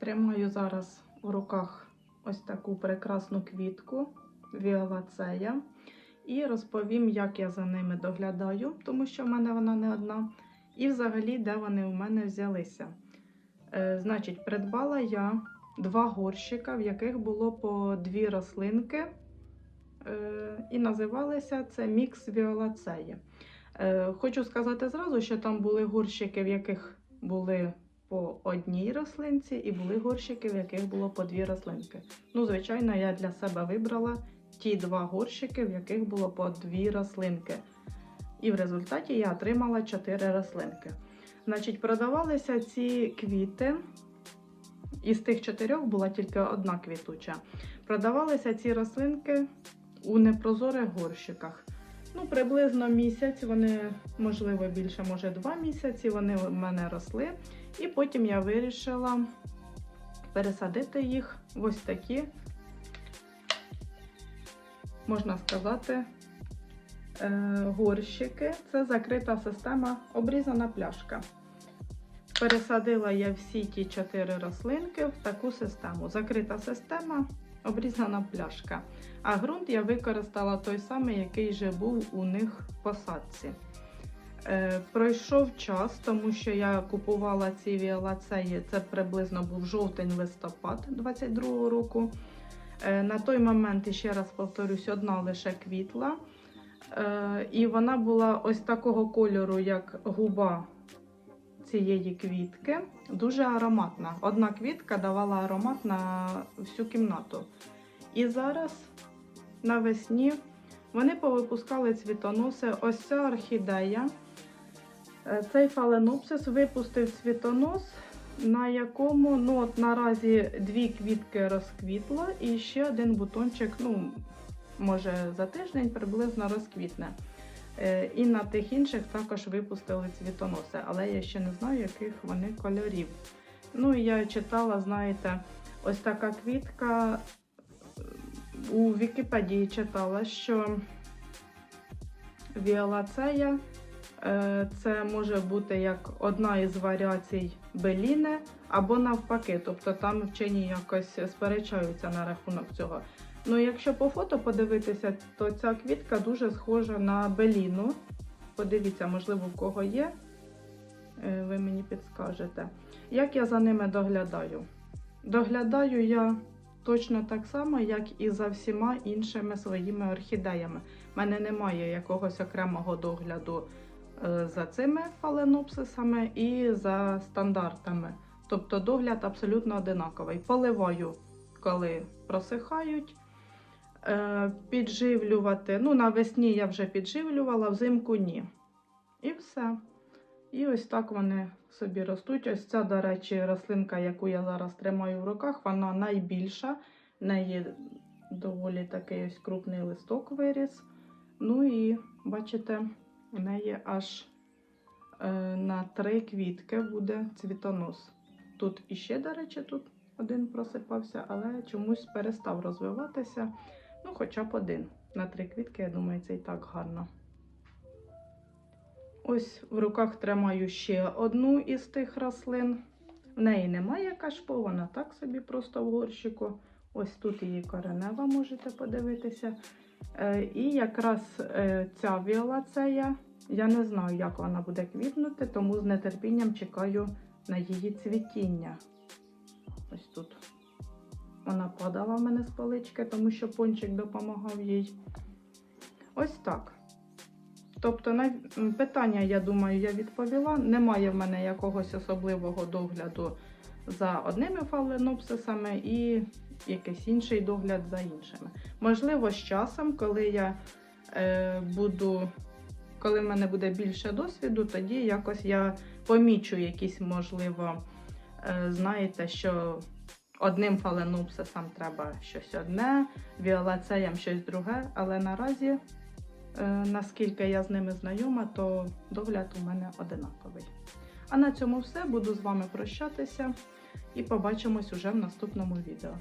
Тримаю зараз в руках ось таку прекрасну квітку віолацея. І розповім, як я за ними доглядаю, тому що в мене вона не одна. І взагалі, де вони у мене взялися. Е, значить, придбала я два горщика, в яких було по дві рослинки. Е, і називалися це мікс віолацеї. Е, хочу сказати зразу, що там були горщики, в яких були по одній рослинці, і були горщики, в яких було по дві рослинки. Ну, звичайно, я для себе вибрала ті два горщики, в яких було по дві рослинки. І в результаті я отримала чотири рослинки. Значить, продавалися ці квіти. Із тих чотирьох була тільки одна квітуча. Продавалися ці рослинки у непрозорих горщиках. Ну, приблизно місяць, вони, можливо, більше, може, два місяці, вони в мене росли. І потім я вирішила пересадити їх в ось такі, можна сказати, е, горщики. Це закрита система, обрізана пляшка. Пересадила я всі ті чотири рослинки в таку систему. Закрита система, обрізана пляшка. А ґрунт я використала той самий, який вже був у них в посадці. Е, пройшов час, тому що я купувала ці віолацеї, це приблизно був жовтень-листопад 22-го року. Е, на той момент, ще раз повторюсь, одна лише квітла. Е, і вона була ось такого кольору, як губа цієї квітки. Дуже ароматна. Одна квітка давала аромат на всю кімнату. І зараз навесні вони повипускали цвітоноси. Ось ця орхідея. Е, Цей фаленопсис випустив цвітонос, на якому ну, от наразі дві квітки розквітло, і ще один бутончик, ну, може, за тиждень приблизно розквітне. Е, І на тих інших також випустили цвітоноси, але я ще не знаю, яких вони кольорів. Ну, я читала, знаєте, ось така квітка. е, У Вікіпедії читала, що віолацея це може бути як одна із варіацій беліни, або навпаки. Тобто там вчені якось сперечаються на рахунок цього. Ну, якщо по фото подивитися, то ця квітка дуже схожа на беліну. Подивіться, можливо, в кого є. Е, Ви мені підскажете. Як я за ними доглядаю? Доглядаю я точно так само, як і за всіма іншими своїми орхідеями. У мене немає якогось окремого догляду е, за цими фаленопсисами і за стандартами. Тобто догляд абсолютно одинаковий. Поливаю, коли просихають. Е, Підживлювати. Ну, навесні я вже підживлювала, взимку ні. І все. І ось так вони собі ростуть. Ось ця, до речі, рослинка, яку я зараз тримаю в руках, вона найбільша. В неї доволі такий ось крупний листок виріс. Ну і бачите, в неї аж е, на три квітки буде цвітонос. Тут іще, до речі, тут один просипався, але чомусь перестав розвиватися. Ну, хоча б один. На три квітки, я думаю, це і так гарно. Ось в руках тримаю ще одну із тих рослин. В неї немає кашпо, вона так собі просто в горщику. Ось тут її коренева, можете подивитися. Е, І якраз е, ця віолацея, я не знаю, як вона буде квітнути, тому з нетерпінням чекаю на її цвітіння. Ось тут. Вона падала в мене з полички, тому що пончик допомагав їй. Ось так. Тобто, на питання, я думаю, я відповіла. Немає в мене якогось особливого догляду за одними фаленопсисами і якийсь інший догляд за іншими. Можливо, з часом, коли я е, буду, коли в мене буде більше досвіду, тоді якось я помічу якісь, можливо, е, знаєте, що одним фаленопсисам треба щось одне, віолацеям щось друге, але наразі. Е, Наскільки я з ними знайома, то догляд у мене одинаковий. А на цьому все. Буду з вами прощатися і побачимось уже в наступному відео.